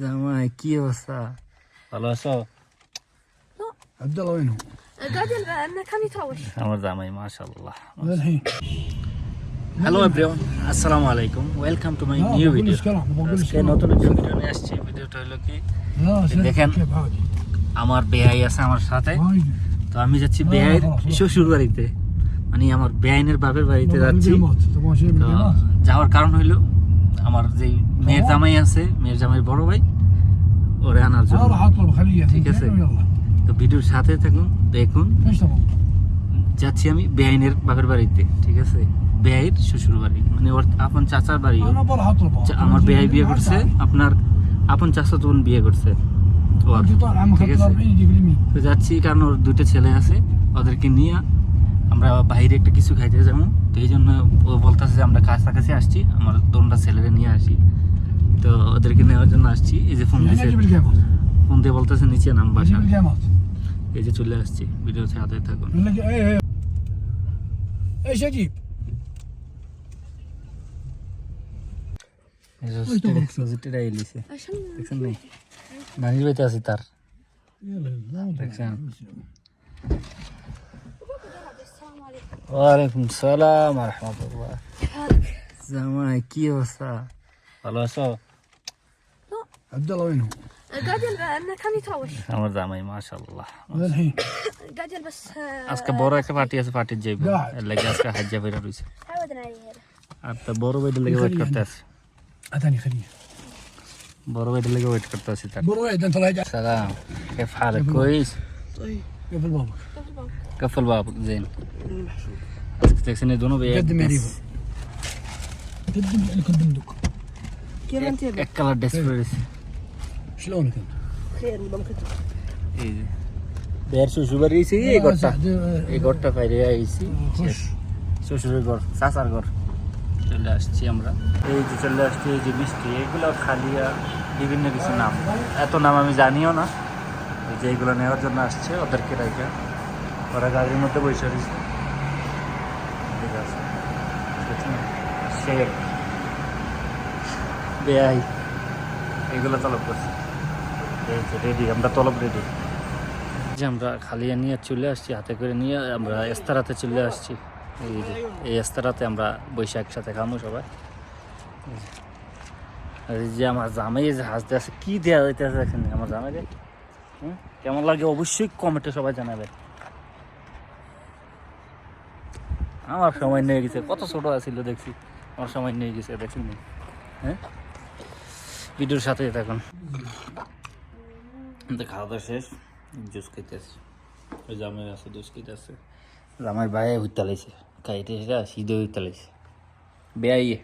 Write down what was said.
জামাই কি অবস্থা? ভালো আছো? আমার জামাই মাশাল্লাহ হ্যালো এভরিওয়ান আসসালামু আলাইকুম। Welcome to my new video আজকে নতুন একটি ভিডিও নিয়ে আসছি। ভিডিওটা হলো কি? দেখেন আমার বেআই আছে আমার সাথে। তো আমি যাচ্ছি বেআইয়ের শ্বশুর বাড়িতে। মানে আমার বেআইনের বাপের বাড়িতে যাচ্ছি। যাওয়ার কারণ হইল আমার যেই মেয়ের জামাই আছে মেয়ের জামাই বড় ভাই ওরে আনার জন্য। ঠিক আছে। তো ভিডিওর সাথে থাকুন দেখুন। যাচ্ছি আমি বেআইনের বাপের বাড়িতে ঠিক আছে? বেআইর শ্বশুর বাড়ি মানে ওর আপন চাচার বাড়ি। আমার বেআই বিয়ে করছে আপনার আপন চাচা তখন বিয়ে করছে। ঠিক আছে? তো যাচ্ছি কারণ ওর দুটো ছেলে আছে ওদেরকে নিয়ে আমরা বাইরে একটা কিছু খাইতে যাব তো এই জন্য ও বলতেছে যে আমরা কাছাকাছি আসছি আমার দোনটা ছেলেরা নিয়ে আসি তো ওদেরকে নেওয়ার জন্য আসছি এই যে ফোন দিয়েছে ফোন দিয়ে বলতেছে নিচে নাম বাসা এই যে চলে আসছি ভিডিও হাতে থাকুন নানির বাড়িতে আছি তার দেখছেন وعليكم السلام ورحمة الله. زمان كيف صار؟ والله شو عبد الله وين هو؟ قاعد إنه كان يتروش عمر دعمي ما شاء الله. الحين قاعد يلبس آه، اسكا بورا كفاتي اسفاتي جيب اللي اسكا حجه في الروس. عودنا عليه حتى بورو بيد اللي قاعد كرتاس. أتاني خليه بورو بيد اللي قاعد كرتاس بورو بيد أنت راجع سلام. كيف حالك؟ كويس؟ طيب. قفل بابك قبل الباب قفل بابك زين আজকে দেখছেন এই দোনো ভাই قدم يا ريفو قدم لك البندق كيف انت এক কালার ড্রেস পরে রয়েছে شلونك انت؟ خير والله كنت এই যে বের শ্বশুর বাড়ি রয়েছে এই ঘরটা سعد، এই ঘরটা বাইরে আইছি خش শ্বশুরের ঘর চাচার ঘর চলে আসছি আমরা এই যে চলে আসছি এই যে মিষ্টি এগুলো খালিয়া বিভিন্ন কিছু নাম এত নাম আমি জানিও না এই যে এইগুলো নেওয়ার জন্য আসছে, ওদেরকে রাখা ওরা গাড়ির মধ্যে বসে রয়েছে। ঠিক আছে? শেখ বেআই। এগুলো তলব করছে। রেডি আমরা তলব রেডি যে আমরা খালিয়া নিয়ে চলে আসছি, হাতে করে নিয়ে আমরা এস্তারাতে চলে আসছি। এই এই এস্তারাতে আমরা বসে একসাথে খামো সবাই। যে। আমার জামাই হাসতে আছে কি দেওয়া যাইতেছে এখানে? আমার জামাই হুম? কেমন লাগে অবশ্যই কমেন্টে সবাই জানাবে আমার সময় নিয়ে গেছে কত ছোট আছিল দেখছি। আমার সময় নিয়ে গেছে দেখছেন নি? হ্যাঁ? ভিডিওর সাথে থাকুন। তো খাওয়া দাওয়া শেষ জুস খাইতেছে। ওই জামাই আছে জুস খেতে খাইতেছে। জামাই বাইরে হইতে লাইছে খাইতে সেটা সিধে হইতে লাইছে বেয়াইয়ে।